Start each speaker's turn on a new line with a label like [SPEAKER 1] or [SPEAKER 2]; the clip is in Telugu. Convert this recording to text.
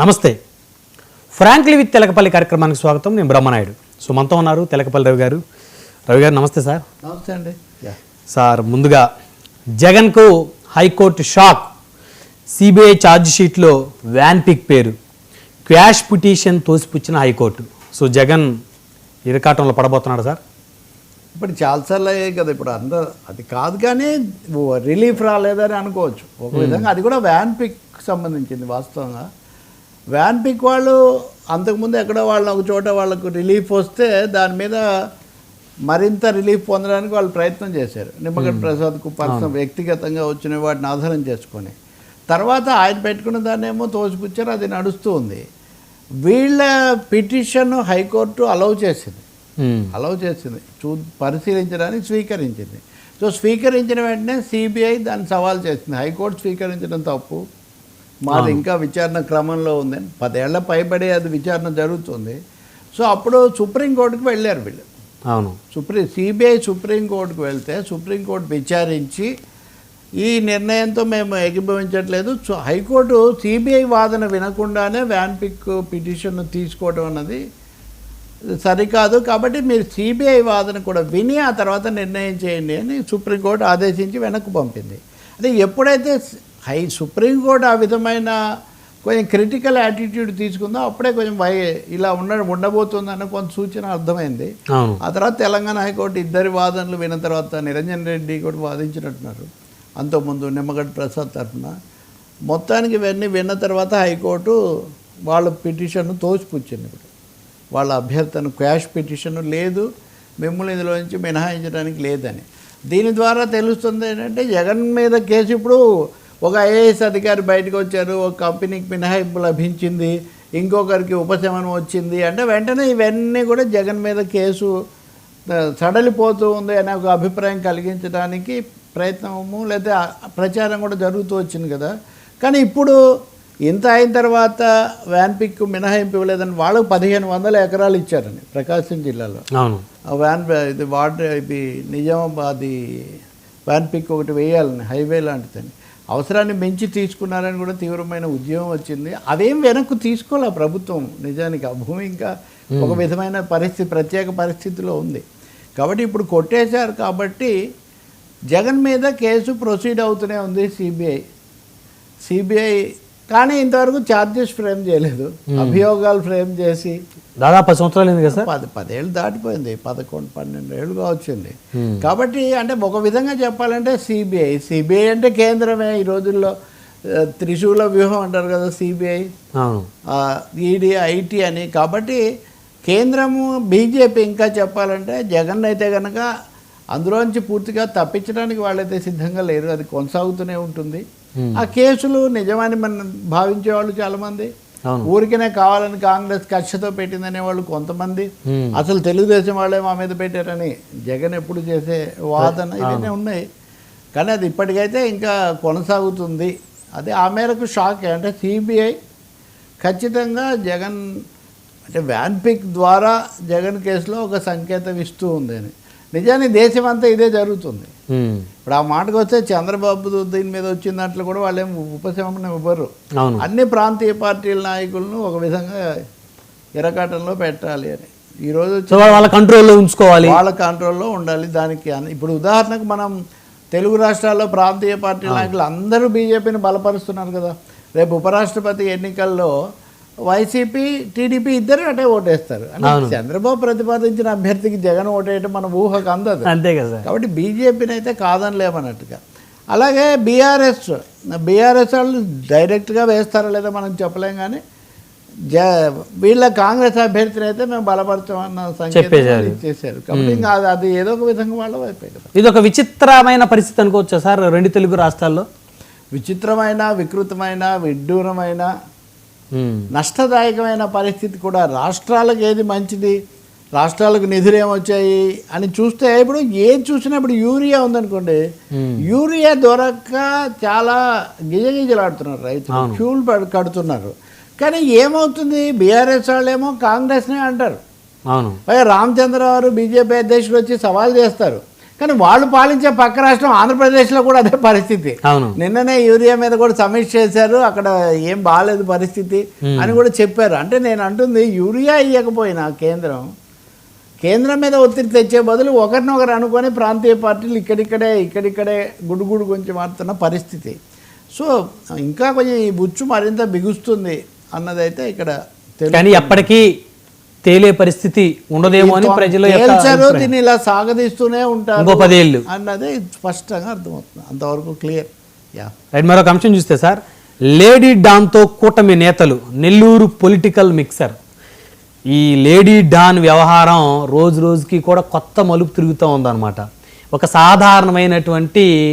[SPEAKER 1] నమస్తే. ఫ్రాంక్లీ విత్ తెలకపల్లి కార్యక్రమానికి స్వాగతం. నేను బ్రహ్మనాయుడు. సో మనతో ఉన్నారు తెలకపల్లి రవి గారు. రవి గారు నమస్తే సార్.
[SPEAKER 2] నమస్తే అండి.
[SPEAKER 1] సార్ ముందుగా జగన్కు high court shock. CBI charge షీట్లో వ్యాన్ పిక్ పేరు. క్వాష్ పిటిషన్ తోసిపుచ్చిన హైకోర్టు. సో జగన్ ఇరకాటంలో పడబోతున్నాడు సార్.
[SPEAKER 2] ఇప్పుడు చాలాసార్లు అయ్యాయి కదా ఇప్పుడు అందరూ. అది కాదు కానీ రిలీఫ్ రాలేదని అనుకోవచ్చు. ఒక విధంగా అది కూడా వ్యాన్ పిక్ సంబంధించింది వాస్తవంగా. వ్యాన్ పిక్ వాళ్ళు అంతకుముందు ఎక్కడో వాళ్ళు ఒక చోట వాళ్ళకు రిలీఫ్ వస్తే దాని మీద మరింత రిలీఫ్ పొందడానికి వాళ్ళు ప్రయత్నం చేశారు. నిమ్మగడ్డ ప్రసాద్కు పర్సనల్ వ్యక్తిగతంగా వచ్చిన వాటిని ఆధారం చేసుకొని. తర్వాత ఆయన పెట్టుకున్న దాన్ని ఏమో తోసిపుచ్చారు అది నడుస్తూ ఉంది. వీళ్ళ పిటిషన్ హైకోర్టు అలౌ చేసింది.
[SPEAKER 1] మ్మ్.
[SPEAKER 2] అలౌ చేసింది. చూ పరిశీలించడానికి స్వీకరించింది. సో స్వీకరించిన వెంటనే సిబిఐ దాన్ని సవాల్ చేసింది. హైకోర్టు స్వీకరించడం తప్పు. మాది ఇంకా విచారణ క్రమంలో ఉంది పదేళ్ళ పైబడి అది విచారణ జరుగుతుంది. సో అప్పుడు సుప్రీంకోర్టుకు వెళ్ళారు వీళ్ళు.
[SPEAKER 1] అవును.
[SPEAKER 2] సుప్రీం సిబిఐ సుప్రీంకోర్టుకు వెళ్తే సుప్రీంకోర్టు విచారించి ఈ నిర్ణయంతో మేము ఏకీభవించట్లేదు. సో హైకోర్టు సిబిఐ వాదన వినకుండానే వ్యాన్ పిక్ పిటిషన్ తీసుకోవడం అన్నది సరికాదు. కాబట్టి మీరు సిబిఐ వాదన కూడా విని ఆ తర్వాత నిర్ణయం చేయండి అని సుప్రీంకోర్టు ఆదేశించి వెనక్కు పంపింది. అదే ఎప్పుడైతే హై సుప్రీంకోర్టు ఆ విధమైన కొంచెం క్రిటికల్ యాటిట్యూడ్ తీసుకుందో అప్పుడే కొంచెం వై ఇలా ఉండ ఉండబోతుందన్న కొంత సూచన అర్థమైంది. ఆ తర్వాత తెలంగాణ హైకోర్టు ఇద్దరి వాదనలు విన్న తర్వాత నిరంజన్ రెడ్డి కూడా వాదించినట్టున్నారు. అంతకుముందు నిమ్మగడ్డ ప్రసాద్ తరఫున. మొత్తానికి ఇవన్నీ విన్న తర్వాత హైకోర్టు వాళ్ళ పిటిషన్ను తోసిపుచ్చింది ఇప్పుడు. వాళ్ళ అభ్యర్థన క్వాష్ పిటిషన్ లేదు మిమ్మల్ని ఇందులో నుంచి మినహాయించడానికి లేదని. దీని ద్వారా తెలుస్తుంది ఏంటంటే జగన్ మీద కేసు ఇప్పుడు ఒక ఐఏఎస్ అధికారి బయటకు వచ్చారు ఒక కంపెనీకి మినహాయింపు లభించింది ఇంకొకరికి ఉపశమనం వచ్చింది అంటే వెంటనే ఇవన్నీ కూడా జగన్ మీద కేసు సడలిపోతూ ఉంది అనే ఒక అభిప్రాయం కలిగించడానికి ప్రయత్నము లేదా ప్రచారం కూడా జరుగుతూ వచ్చింది కదా. కానీ ఇప్పుడు ఇంత అయిన తర్వాత వ్యాన్ పిక్ మినహాయింపు ఇవ్వలేదని వాళ్ళకు పదిహేను వందల ఎకరాలు ఇచ్చారని ప్రకాశం జిల్లాలో.
[SPEAKER 1] అవును.
[SPEAKER 2] వ్యాన్ ఇది వాటర్ ఇది నిజామాబాద్ వ్యాన్ పిక్ ఒకటి వేయాలని హైవే లాంటిదని అవసరాన్ని మించి తీసుకున్నారని కూడా తీవ్రమైన ఉద్యమం వచ్చింది. అదేం వెనక్కు తీసుకోలే ప్రభుత్వం నిజానికి. ఆ భూమి ఇంకా ఒక విధమైన పరిస్థితి ప్రత్యేక పరిస్థితిలో ఉంది. కాబట్టి ఇప్పుడు కొట్టేశారు కాబట్టి జగన్ మీద కేసు ప్రొసీడ్ అవుతూనే ఉంది సిబిఐ. సిబిఐ కానీ ఇంతవరకు ఛార్జెస్ ఫ్రేమ్ చేయలేదు. అభియోగాలు ఫ్రేమ్ చేసి
[SPEAKER 1] దాదాపు పది సంవత్సరాలు అయింది కదా సార్?
[SPEAKER 2] పది పదేళ్ళు దాటిపోయింది. పదకొండు పన్నెండు ఏళ్ళుగా వచ్చింది కాబట్టి అంటే ఒక విధంగా చెప్పాలంటే సిబిఐ సిబిఐ అంటే కేంద్రమే ఈ రోజుల్లో త్రిశూల వ్యూహం అంటారు కదా సిబిఐ ఈడీ ఐటీ అని. కాబట్టి కేంద్రము బీజేపీ ఇంకా చెప్పాలంటే జగన్ అయితే కనుక అందులోంచి పూర్తిగా తప్పించడానికి వాళ్ళైతే సిద్ధంగా లేరు. అది కొనసాగుతూనే ఉంటుంది. ఆ కేసులు నిజమని మనం భావించే వాళ్ళు చాలామంది. ఊరికనే కావాలని కాంగ్రెస్ కక్షతో పెట్టిందనే వాళ్ళు కొంతమంది. అసలు తెలుగుదేశం వాళ్ళే మా మీద పెట్టారని జగన్ ఎప్పుడు చేసే వాదన ఇవన్నీ ఉన్నాయి. కానీ అది ఇప్పటికైతే ఇంకా కొనసాగుతుంది. అదే ఆ మేరకు షాక్. అంటే సిబిఐ ఖచ్చితంగా జగన్ అంటే వ్యాన్ పిక్ ద్వారా జగన్ కేసులో ఒక సంకేతం ఇస్తూ ఉంది అని నిజానికి దేశం అంతా ఇదే జరుగుతుంది. ఇప్పుడు ఆ మాటకు వస్తే చంద్రబాబు దీని మీద వచ్చిన దాంట్లో కూడా వాళ్ళేం ఉపశమనం ఇవ్వరు. అన్ని ప్రాంతీయ పార్టీల నాయకులను ఒక విధంగా ఎరకాటంలో పెట్టాలి అని. ఈరోజు
[SPEAKER 1] వాళ్ళ కంట్రోల్లో ఉంచుకోవాలి.
[SPEAKER 2] వాళ్ళ కంట్రోల్లో ఉండాలి దానికి అన్- ఇప్పుడు ఉదాహరణకు మనం తెలుగు రాష్ట్రాల్లో ప్రాంతీయ పార్టీల నాయకులు అందరూ బీజేపీని బలపరుస్తున్నారు కదా. రేపు ఉపరాష్ట్రపతి ఎన్నికల్లో వైసీపీ టీడీపీ ఇద్దరు అటే ఓటేస్తారు. చంద్రబాబు ప్రతిపాదించిన అభ్యర్థికి జగన్ ఓటేయటం మన ఊహకు అందదు.
[SPEAKER 1] అంతే కదా
[SPEAKER 2] కాబట్టి బీజేపీని అయితే కాదనిలేమన్నట్టుగా అలాగే బీఆర్ఎస్ బీఆర్ఎస్ వాళ్ళు డైరెక్ట్గా వేస్తారా లేదా మనం చెప్పలేం కానీ జ వీళ్ళ కాంగ్రెస్ అభ్యర్థిని అయితే మేము బలపరచామన్న సంకేతం
[SPEAKER 1] చెప్పేశారు.
[SPEAKER 2] ఇచ్చేశారు. కాబట్టి ఇంకా అది ఏదో ఒక విధంగా వాళ్ళ వైపే కదా.
[SPEAKER 1] ఇది ఒక విచిత్రమైన పరిస్థితి అనుకోవచ్చా సార్ రెండు తెలుగు రాష్ట్రాల్లో?
[SPEAKER 2] విచిత్రమైన వికృతమైన విడ్డూరమైన. నష్టదాయకమైన పరిస్థితి కూడా రాష్ట్రాలకు ఏది మంచిది? రాష్ట్రాలకు నిధులు ఏమొచ్చాయి అని చూస్తే ఇప్పుడు ఏది చూసినా ఇప్పుడు యూరియా ఉందనుకోండి యూరియా దొరక్క చాలా గిజగిజలాడుతున్నారు రైతులు ఫ్యూల్ పడు- కడుతున్నారు. కానీ ఏమవుతుంది? బీఆర్ఎస్ వాళ్ళు ఏమో కాంగ్రెస్నే అంటారు.
[SPEAKER 1] అవును.
[SPEAKER 2] పైగా రామచంద్రరావు బీజేపీ అధ్యక్షుడు వచ్చి సవాల్ చేస్తారు. కానీ వాళ్ళు పాలించే పక్క రాష్ట్రం ఆంధ్రప్రదేశ్లో కూడా అదే పరిస్థితి.
[SPEAKER 1] అవును.
[SPEAKER 2] నిన్ననే యూరియా మీద కూడా సమీక్ష చేశారు. అక్కడ ఏం బాగాలేదు పరిస్థితి అని కూడా చెప్పారు. అంటే నేను అంటుంది యూరియా ఇవ్వకపోయినా కేంద్రం కేంద్రం మీద ఒత్తిడి తెచ్చే బదులు ఒకరినొకరు అనుకొని ప్రాంతీయ పార్టీలు ఇక్కడిక్కడే ఇక్కడిక్కడే గుడుగుడు కొంచెం ఆడుతున్న పరిస్థితి. సో ఇంకా కొంచెం ఈ బుచ్చు మరింత బిగుస్తుంది అన్నదైతే ఇక్కడ.
[SPEAKER 1] కానీ ఎప్పటికీ తేలే పరిస్థితి ఉండదేమో అని ప్రజల.
[SPEAKER 2] దీన్ని ఇలా సాగదీస్తూనే ఉంటారు
[SPEAKER 1] ఇంకో పదేళ్ళు.
[SPEAKER 2] అన్నది స్పష్టంగా అర్థమవుతుంది. అంతవరకు క్లియర్ యా
[SPEAKER 1] రైట్ మరొక అంశం చూస్తే సార్ లేడీ డాన్తో కూటమి నేతలు నెల్లూరు పొలిటికల్ మిక్సర్. ఈ లేడీ డాన్ వ్యవహారం రోజు రోజుకి కూడా కొత్త మలుపు తిరుగుతూ ఉందన్నమాట. ఒక సాధారణమైనటువంటి